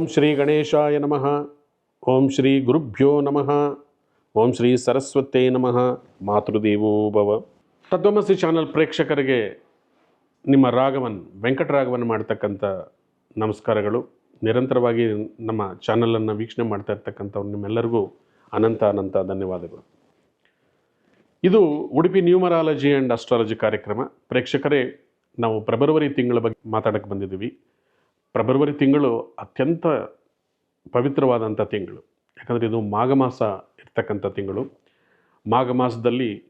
ಓಂ ಶ್ರೀ ಗಣೇಶಾಯ ನಮಃ. ಓಂ ಶ್ರೀ ಗುರುಭ್ಯೋ ನಮಃ. ಓಂ ಶ್ರೀ ಸರಸ್ವತೇ ನಮಃ. ಮಾತೃದೇವೋ ಭವ ತತ್ವಮಸಿ ಚಾನಲ್ ಪ್ರೇಕ್ಷಕರಿಗೆ ನಿಮ್ಮ ರಾಘವನ್ ವೆಂಕಟರಾಘವನ್ ಮಾಡ್ತಕ್ಕಂಥ ನಮಸ್ಕಾರಗಳು. ನಿರಂತರವಾಗಿ ನಮ್ಮ ಚಾನಲನ್ನು ವೀಕ್ಷಣೆ ಮಾಡ್ತಾ ಇರ್ತಕ್ಕಂಥವ್ರು ನಿಮ್ಮೆಲ್ಲರಿಗೂ ಅನಂತ ಅನಂತ ಧನ್ಯವಾದಗಳು. ಇದು ಉಡುಪಿ ನ್ಯೂಮರಾಲಜಿ ಆ್ಯಂಡ್ ಅಸ್ಟ್ರಾಲಜಿ ಕಾರ್ಯಕ್ರಮ. ಪ್ರೇಕ್ಷಕರೇ, ನಾವು ಫೆಬ್ರವರಿ ತಿಂಗಳ ಬಗ್ಗೆ ಮಾತಾಡಕ್ಕೆ ಬಂದಿದ್ದೀವಿ. ಫೆಬ್ರವರಿ ತಿಂಗಳು ಅತ್ಯಂತ ಪವಿತ್ರವಾದಂಥ ತಿಂಗಳು. ಯಾಕಂದರೆ ಇದು ಮಾಘ ಮಾಸ ಇರ್ತಕ್ಕಂಥ ತಿಂಗಳು. ಮಾಘ ಮಾಸದಲ್ಲಿ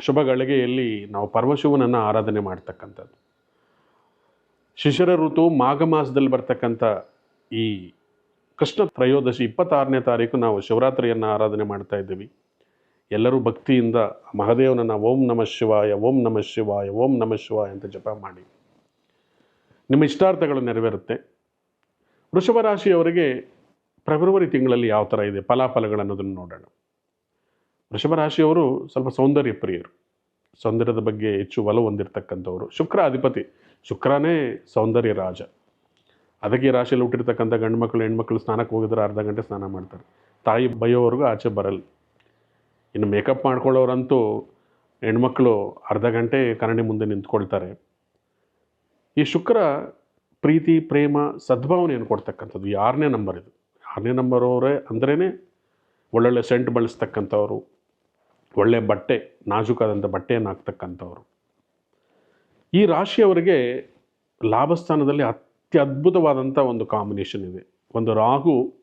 ಶುಭ ಗಳಿಗೆಯಲ್ಲಿ ನಾವು ಪರಮಶಿವನನ್ನು ಆರಾಧನೆ ಮಾಡ್ತಕ್ಕಂಥದ್ದು. ಶಿಶಿರ ಋತು ಮಾಘ ಮಾಸದಲ್ಲಿ ಬರ್ತಕ್ಕಂಥ ಈ ಕೃಷ್ಣ ತ್ರಯೋದಶಿ ಇಪ್ಪತ್ತಾರನೇ ತಾರೀಕು ನಾವು ಶಿವರಾತ್ರಿಯನ್ನು ಆರಾಧನೆ ಮಾಡ್ತಾ ಇದ್ದೀವಿ. ಎಲ್ಲರೂ ಭಕ್ತಿಯಿಂದ ಮಹಾದೇವನನ್ನು ಓಂ ನಮಃ ಶಿವಾಯ, ಓಂ ನಮಃ ಶಿವಾಯ, ಓಂ ನಮಃ ಶಿವಾಯ ಅಂತ ಜಪ ಮಾಡಿ. ನಿಮ್ಮ ಇಷ್ಟಾರ್ಥಗಳು ನೆರವೇರುತ್ತೆ. ವೃಷಭ ರಾಶಿಯವರಿಗೆ ಫೆಬ್ರವರಿ ತಿಂಗಳಲ್ಲಿ ಯಾವ ಥರ ಇದೆ ಫಲಾಫಲಗಳು ಅನ್ನೋದನ್ನು ನೋಡೋಣ. ವೃಷಭ ರಾಶಿಯವರು ಸ್ವಲ್ಪ ಸೌಂದರ್ಯ ಪ್ರಿಯರು ಸೌಂದರ್ಯದ ಬಗ್ಗೆ ಹೆಚ್ಚು ಒಲವು ಹೊಂದಿರತಕ್ಕಂಥವ್ರು. ಶುಕ್ರ ಅಧಿಪತಿ. ಶುಕ್ರನೇ ಸೌಂದರ್ಯ ರಾಜ. ಅದಕ್ಕೆ ರಾಶಿಯಲ್ಲಿ ಹುಟ್ಟಿರ್ತಕ್ಕಂಥ ಗಂಡು ಮಕ್ಕಳು ಹೆಣ್ಮಕ್ಳು ಸ್ನಾನಕ್ಕೆ ಹೋಗಿದ್ರೆ ಅರ್ಧ ಗಂಟೆ ಸ್ನಾನ ಮಾಡ್ತಾರೆ. ತಾಯಿ ಬೈಯೋವರೆಗೂ ಆಚೆ ಬರಲ್ಲ. ಇನ್ನು ಮೇಕಪ್ ಮಾಡ್ಕೊಳ್ಳೋರಂತೂ ಹೆಣ್ಮಕ್ಳು ಅರ್ಧ ಗಂಟೆ ಕನ್ನಡಿ ಮುಂದೆ ನಿಂತ್ಕೊಳ್ತಾರೆ. ಈ ಶುಕ್ರ ಪ್ರೀತಿ, ಪ್ರೇಮ ಸದ್ಭಾವನೆಯನ್ನು ಕೊಡ್ತಕ್ಕಂಥದ್ದು? ಯಾರನೇ ನಂಬರ್ ಇದು. ಆರನೇ ನಂಬರ್ ಅವರೇ ಅಂದ್ರೇ ಒಳ್ಳೊಳ್ಳೆ ಸೆಂಟ್ ಬಳಸ್ತಕ್ಕಂಥವ್ರು, ಒಳ್ಳೆ ಬಟ್ಟೆ, ನಾಜುಕಾದಂಥ ಬಟ್ಟೆಯನ್ನು ಹಾಕ್ತಕ್ಕಂಥವ್ರು. ಈ ರಾಶಿಯವರಿಗೆ ಲಾಭಸ್ಥಾನದಲ್ಲಿ ಅತ್ಯದ್ಭುತವಾದಂಥ ಒಂದು ಕಾಂಬಿನೇಷನ್ ಇದೆ. ಒಂದು ರಾಹು,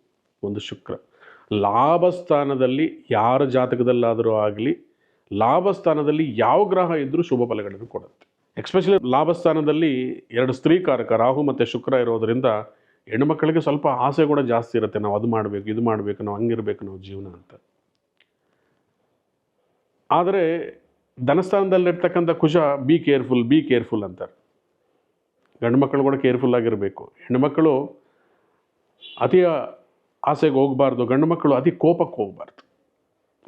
ಒಂದು ಶುಕ್ರ. ಲಾಭಸ್ಥಾನದಲ್ಲಿ ಯಾರ ಜಾತಕದಲ್ಲಾದರೂ ಆಗಲಿ, ಲಾಭಸ್ಥಾನದಲ್ಲಿ ಯಾವ ಗ್ರಹ ಇದ್ದರೂ ಶುಭ ಫಲಗಳನ್ನು ಕೊಡುತ್ತೆ. ಎಕ್ಸ್ಪೆಷಲಿ ಲಾಭಸ್ಥಾನದಲ್ಲಿ ಎರಡು ಸ್ತ್ರೀಕಾರಕ ರಾಹು ಮತ್ತು ಶುಕ್ರ ಇರೋದರಿಂದ ಹೆಣ್ಮಕ್ಳಿಗೆ ಸ್ವಲ್ಪ ಆಸೆ ಕೂಡ ಜಾಸ್ತಿ ಇರುತ್ತೆ. ನಾವು ಅದು ಮಾಡಬೇಕು, ಇದು ಮಾಡಬೇಕು, ನಾವು ಹಂಗಿರ್ಬೇಕು, ನಾವು ಜೀವನ ಅಂತ. ಆದರೆ ಧನಸ್ಥಾನದಲ್ಲಿರ್ತಕ್ಕಂಥ ಕುಶ ಬಿ ಕೇರ್ಫುಲ್ ಬಿ ಕೇರ್ಫುಲ್ ಅಂತಾರೆ. ಗಂಡು ಮಕ್ಕಳು ಕೂಡ ಕೇರ್ಫುಲ್ ಆಗಿರಬೇಕು. ಹೆಣ್ಮಕ್ಕಳು ಅತಿ ಆಸೆಗೆ ಹೋಗಬಾರ್ದು. ಗಂಡು ಮಕ್ಕಳು ಅತಿ ಕೋಪಕ್ಕೆ ಹೋಗಬಾರ್ದು.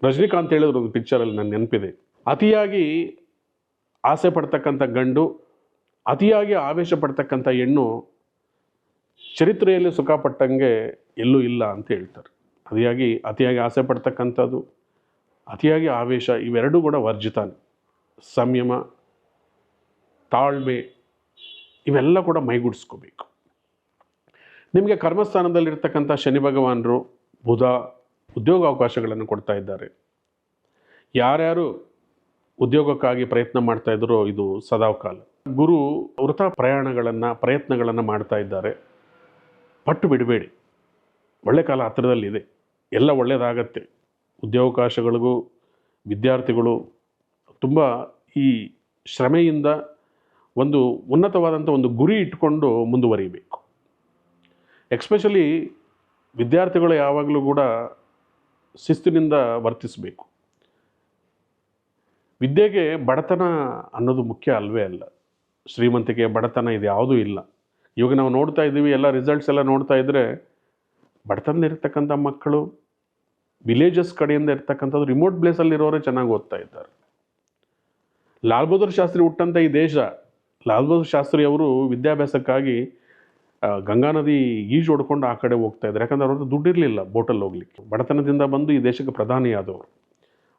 ರಜನಿಕಾಂತ್ ಹೇಳಿದ್ರು ಒಂದು ಪಿಕ್ಚರಲ್ಲಿ ನನ್ನ ನೆನಪಿದೆ. ಅತಿಯಾಗಿ ಆಸೆ ಪಡ್ತಕ್ಕಂಥ ಗಂಡು, ಅತಿಯಾಗಿ ಆವೇಶ ಪಡ್ತಕ್ಕಂಥ ಹೆಣ್ಣು ಚರಿತ್ರೆಯಲ್ಲಿ ಸುಖ ಪಟ್ಟಂಗೆ ಎಲ್ಲೂ ಇಲ್ಲ ಅಂತ ಹೇಳ್ತಾರೆ. ಅತಿಯಾಗಿ ಅತಿಯಾಗಿ ಆಸೆ ಪಡ್ತಕ್ಕಂಥದ್ದು, ಅತಿಯಾಗಿ ಆವೇಶ ಇವೆರಡೂ ಕೂಡ ವರ್ಜಿತಾನೆ. ಸಂಯಮ, ತಾಳ್ಮೆ ಇವೆಲ್ಲ ಕೂಡ ಮೈಗೂಡಿಸ್ಕೋಬೇಕು. ನಿಮಗೆ ಕರ್ಮಸ್ಥಾನದಲ್ಲಿರ್ತಕ್ಕಂಥ ಶನಿ ಭಗವಾನರು, ಬುಧ ಉದ್ಯೋಗ ಅವಕಾಶಗಳನ್ನು ಕೊಡ್ತಾ ಇದ್ದಾರೆ. ಯಾರ್ಯಾರು ಉದ್ಯೋಗಕ್ಕಾಗಿ ಪ್ರಯತ್ನ ಮಾಡ್ತಾ ಇದ್ರು ಇದು ಸದಾವಕಾಲ. ಗುರು ವೃತ ಪ್ರಯಾಣಗಳನ್ನು, ಪ್ರಯತ್ನಗಳನ್ನು ಮಾಡ್ತಾ ಇದ್ದಾರೆ. ಪಟ್ಟು ಬಿಡಬೇಡಿ. ಒಳ್ಳೆ ಕಾಲ ಹತ್ತಿರದಲ್ಲಿದೆ ಎಲ್ಲ ಒಳ್ಳೆಯದಾಗತ್ತೆ ಉದ್ಯೋಗಾವಕಾಶಗಳಿಗೂ, ವಿದ್ಯಾರ್ಥಿಗಳು ತುಂಬ ಈ ಶ್ರಮೆಯಿಂದ ಒಂದು ಉನ್ನತವಾದಂಥ ಒಂದು ಗುರಿ ಇಟ್ಕೊಂಡು ಮುಂದುವರಿಬೇಕು. ಎಕ್ಸ್ಪೆಷಲಿ ವಿದ್ಯಾರ್ಥಿಗಳು ಯಾವಾಗಲೂ ಕೂಡ ಶಿಸ್ತಿನಿಂದ ವರ್ತಿಸಬೇಕು. ವಿದ್ಯೆಗೆ ಬಡತನ ಅನ್ನೋದು ಮುಖ್ಯ ಅಲ್ವೇ ಅಲ್ಲ. ಶ್ರೀಮಂತಿಕೆ ಬಡತನ ಇದು ಯಾವುದೂ ಇಲ್ಲ. ಇವಾಗ ನಾವು ನೋಡ್ತಾ ಇದ್ದೀವಿ, ಎಲ್ಲ ರಿಸಲ್ಟ್ಸ್ ಎಲ್ಲ ನೋಡ್ತಾ ಇದ್ದರೆ ಬಡತನದಲ್ಲಿರ್ತಕ್ಕಂಥ ಮಕ್ಕಳು ವಿಲೇಜಸ್ ಕಡೆಯಿಂದ ಇರ್ತಕ್ಕಂಥದ್ದು ರಿಮೋಟ್ ಪ್ಲೇಸಲ್ಲಿರೋರೇ ಚೆನ್ನಾಗಿ ಓದ್ತಾ ಇದ್ದಾರೆ. ಲಾಲ್ ಬಹದ್ದೂರ್ ಶಾಸ್ತ್ರಿ ಹುಟ್ಟಂಥ ಈ ದೇಶ, ಲಾಲ್ ಬಹದ್ದೂರ್ ಶಾಸ್ತ್ರಿ ಅವರು ವಿದ್ಯಾಭ್ಯಾಸಕ್ಕಾಗಿ ಗಂಗಾ ನದಿ ಈಜು ಹೊಡ್ಕೊಂಡು ಆ ಕಡೆ ಹೋಗ್ತಾ ಇದ್ದಾರೆ. ಯಾಕಂದ್ರೆ ಅವ್ರ ದುಡ್ಡಿರಲಿಲ್ಲ ಬೋಟಲ್ಲಿ ಹೋಗ್ಲಿಕ್ಕೆ. ಬಡತನದಿಂದ ಬಂದು ಈ ದೇಶಕ್ಕೆ ಪ್ರಧಾನಿಯಾದವರು.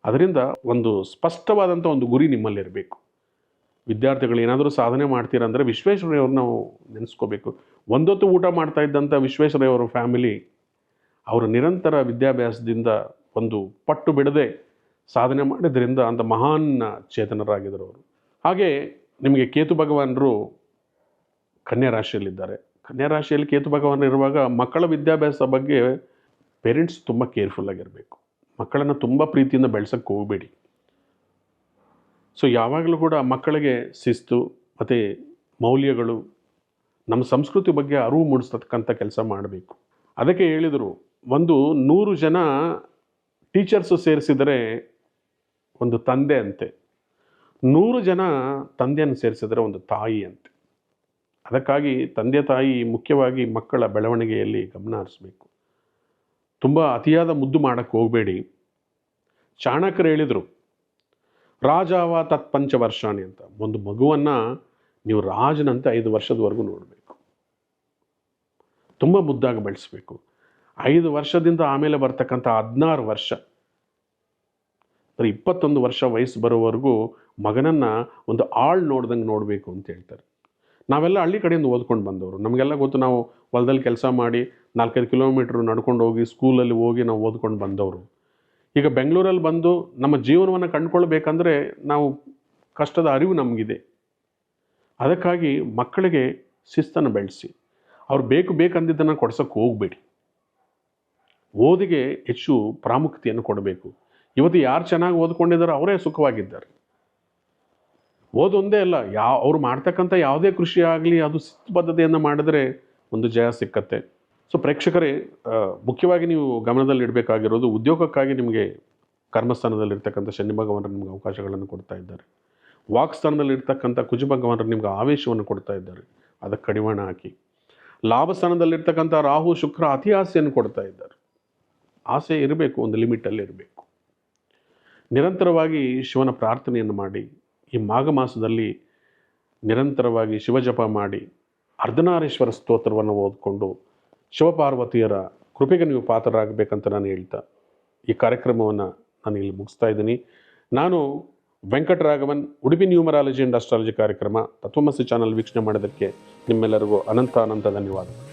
ಅದರಿಂದ ಒಂದು ಸ್ಪಷ್ಟವಾದಂಥ ಒಂದು ಗುರಿ ನಿಮ್ಮಲ್ಲಿರಬೇಕು. ವಿದ್ಯಾರ್ಥಿಗಳು ಏನಾದರೂ ಸಾಧನೆ ಮಾಡ್ತೀರಂದರೆ ವಿಶ್ವೇಶ್ವರಯ್ಯವ್ರು ನಾವು ನೆನೆಸ್ಕೋಬೇಕು. ಒಂದೊತ್ತು ಊಟ ಮಾಡ್ತಾ ಇದ್ದಂಥ ವಿಶ್ವೇಶ್ವರಯ್ಯವ್ರ ಫ್ಯಾಮಿಲಿ, ಅವರು ನಿರಂತರ ವಿದ್ಯಾಭ್ಯಾಸದಿಂದ ಒಂದು ಪಟ್ಟು ಬಿಡದೆ ಸಾಧನೆ ಮಾಡಿದ್ರಿಂದ ಅಂಥ ಮಹಾನ್ ಚೇತನರಾಗಿದ್ದರು ಅವರು. ಹಾಗೆ ನಿಮಗೆ ಕೇತು ಭಗವಾನರು ಕನ್ಯಾ ರಾಶಿಯಲ್ಲಿದ್ದಾರೆ. ಕನ್ಯಾ ರಾಶಿಯಲ್ಲಿ ಕೇತು ಭಗವಾನ್ ಇರುವಾಗ ಮಕ್ಕಳ ವಿದ್ಯಾಭ್ಯಾಸ ಬಗ್ಗೆ ಪೇರೆಂಟ್ಸ್ ತುಂಬ ಕೇರ್ಫುಲ್ ಆಗಿರಬೇಕು ಮಕ್ಕಳನ್ನು ತುಂಬ ಪ್ರೀತಿಯಿಂದ ಬೆಳೆಸೋಕ್ಕೆ ಹೋಗಬೇಡಿ. ಸೊ ಯಾವಾಗಲೂ ಕೂಡ ಮಕ್ಕಳಿಗೆ ಶಿಸ್ತು ಮತ್ತು ಮೌಲ್ಯಗಳು ನಮ್ಮ ಸಂಸ್ಕೃತಿ ಬಗ್ಗೆ ಅರಿವು ಮೂಡಿಸ್ತಕ್ಕಂಥ ಕೆಲಸ ಮಾಡಬೇಕು. ಅದಕ್ಕೆ ಹೇಳಿದರು, ಒಂದು ನೂರು ಜನ ಟೀಚರ್ಸು ಸೇರಿಸಿದರೆ ಒಂದು ತಂದೆ ಅಂತೆ. ನೂರು ಜನ ತಂದೆಯನ್ನು ಸೇರಿಸಿದರೆ ಒಂದು ತಾಯಿ ಅಂತೆ. ಅದಕ್ಕಾಗಿ ತಂದೆ ತಾಯಿ ಮುಖ್ಯವಾಗಿ ಮಕ್ಕಳ ಬೆಳವಣಿಗೆಯಲ್ಲಿ ಗಮನ ಹರಿಸ್ಬೇಕು. ತುಂಬ ಅತಿಯಾದ ಮುದ್ದು ಮಾಡೋಕ್ಕೆ ಹೋಗಬೇಡಿ. ಚಾಣಕ್ಯರು ಹೇಳಿದರು, ರಾಜಾವ ತತ್ ಪಂಚವರ್ಷಾಣಿ ಅಂತ. ಒಂದು ಮಗುವನ್ನು ನೀವು ರಾಜನಂತೆ ಐದು ವರ್ಷದವರೆಗೂ ನೋಡಬೇಕು. ತುಂಬ ಮುದ್ದಾಗಿ ಬೆಳೆಸಬೇಕು. ಐದು ವರ್ಷದಿಂದ ಆಮೇಲೆ ಬರ್ತಕ್ಕಂಥ ಹದಿನಾರು ವರ್ಷ, ಬರೀ ಇಪ್ಪತ್ತೊಂದು ವರ್ಷ ವಯಸ್ಸು ಬರೋವರೆಗೂ ಮಗನನ್ನು ಒಂದು ಆಳ್ ನೋಡ್ದಂಗೆ ನೋಡಬೇಕು ಅಂತ ಹೇಳ್ತಾರೆ. ನಾವೆಲ್ಲ ಹಳ್ಳಿ ಕಡೆಯಿಂದ ಓದ್ಕೊಂಡು ಬಂದವರು. ನಮಗೆಲ್ಲ ಗೊತ್ತು ನಾವು ಹೊಲದಲ್ಲಿ ಕೆಲಸ ಮಾಡಿ ನಾಲ್ಕೈದು ಕಿಲೋಮೀಟ್ರ್ ನಡ್ಕೊಂಡು ಹೋಗಿ ಸ್ಕೂಲಲ್ಲಿ ಹೋಗಿ ನಾವು ಓದ್ಕೊಂಡು ಬಂದವರು. ಈಗ ಬೆಂಗಳೂರಲ್ಲಿ ಬಂದು ನಮ್ಮ ಜೀವನವನ್ನು ಕಂಡುಕೊಳ್ಬೇಕಂದ್ರೆ ನಾವು ಕಷ್ಟದ ಅರಿವು ನಮಗಿದೆ. ಅದಕ್ಕಾಗಿ ಮಕ್ಕಳಿಗೆ ಶಿಸ್ತನ್ನು ಬೆಳೆಸಿ. ಅವ್ರು ಬೇಕು ಬೇಕಂದಿದ್ದನ್ನು ಕೊಡ್ಸೋಕ್ಕೆ ಹೋಗಬೇಡಿ. ಓದಿಗೆ ಹೆಚ್ಚು ಪ್ರಾಮುಖ್ಯತೆಯನ್ನು ಕೊಡಬೇಕು. ಇವತ್ತು ಯಾರು ಚೆನ್ನಾಗಿ ಓದ್ಕೊಂಡಿದ್ದಾರೋ ಅವರೇ ಸುಖವಾಗಿದ್ದಾರೆ. ಓದೊಂದೇ ಅಲ್ಲ, ಯಾವ, ಅವ್ರು ಮಾಡ್ತಕ್ಕಂಥ ಯಾವುದೇ ಕೃಷಿ ಆಗಲಿ, ಅದು ಸಿದ್ಧಬದ್ಧತೆಯನ್ನು ಮಾಡಿದ್ರೆ ಒಂದು ಜಯ ಸಿಕ್ಕತ್ತೆ. ಸೊ ಪ್ರೇಕ್ಷಕರೇ ಮುಖ್ಯವಾಗಿ ನೀವು ಗಮನದಲ್ಲಿಡಬೇಕಾಗಿರೋದು ಉದ್ಯೋಗಕ್ಕಾಗಿ ನಿಮಗೆ ಕರ್ಮಸ್ಥಾನದಲ್ಲಿರ್ತಕ್ಕಂಥ ಶನಿ ಭಗವಾನರು ನಿಮಗೆ ಅವಕಾಶಗಳನ್ನು ಕೊಡ್ತಾ ಇದ್ದಾರೆ. ವಾಕ್ಸ್ಥಾನದಲ್ಲಿರ್ತಕ್ಕಂಥ ಕುಜ ಭಗವಾನರು ನಿಮ್ಗೆ ಆವೇಶವನ್ನು ಕೊಡ್ತಾ ಇದ್ದಾರೆ. ಅದಕ್ಕೆ ಕಡಿವಾಣ ಹಾಕಿ. ಲಾಭ ಸ್ಥಾನದಲ್ಲಿರ್ತಕ್ಕಂಥ ರಾಹು, ಶುಕ್ರ ಅತಿ ಆಸೆಯನ್ನು ಕೊಡ್ತಾ ಇದ್ದಾರೆ. ಆಸೆ ಇರಬೇಕು, ಒಂದು ಲಿಮಿಟಲ್ಲಿ ಇರಬೇಕು. ನಿರಂತರವಾಗಿ ಶಿವನ ಪ್ರಾರ್ಥನೆಯನ್ನು ಮಾಡಿ ಈ ಮಾಘ ಮಾಸದಲ್ಲಿ ನಿರಂತರವಾಗಿ ಶಿವಜಪ ಮಾಡಿ ಅರ್ಧನಾರೀಶ್ವರ ಸ್ತೋತ್ರವನ್ನು ಓದಿಕೊಂಡು ಶಿವಪಾರ್ವತಿಯರ ಕೃಪೆಗೆ ನೀವು ಪಾತ್ರರಾಗಬೇಕಂತ ನಾನು ಹೇಳ್ತಾ ಈ ಕಾರ್ಯಕ್ರಮವನ್ನು ನಾನು ಇಲ್ಲಿ ಮುಗಿಸ್ತಾ ಇದ್ದೀನಿ. ನಾನು Venkataraghavan, Udupi numerology and astrology ಕಾರ್ಯಕ್ರಮ, ತತ್ವಮಸಿ ಚಾನಲ್ ವೀಕ್ಷಣೆ ಮಾಡೋದಕ್ಕೆ ನಿಮ್ಮೆಲ್ಲರಿಗೂ ಅನಂತ ಅನಂತ ಧನ್ಯವಾದಗಳು.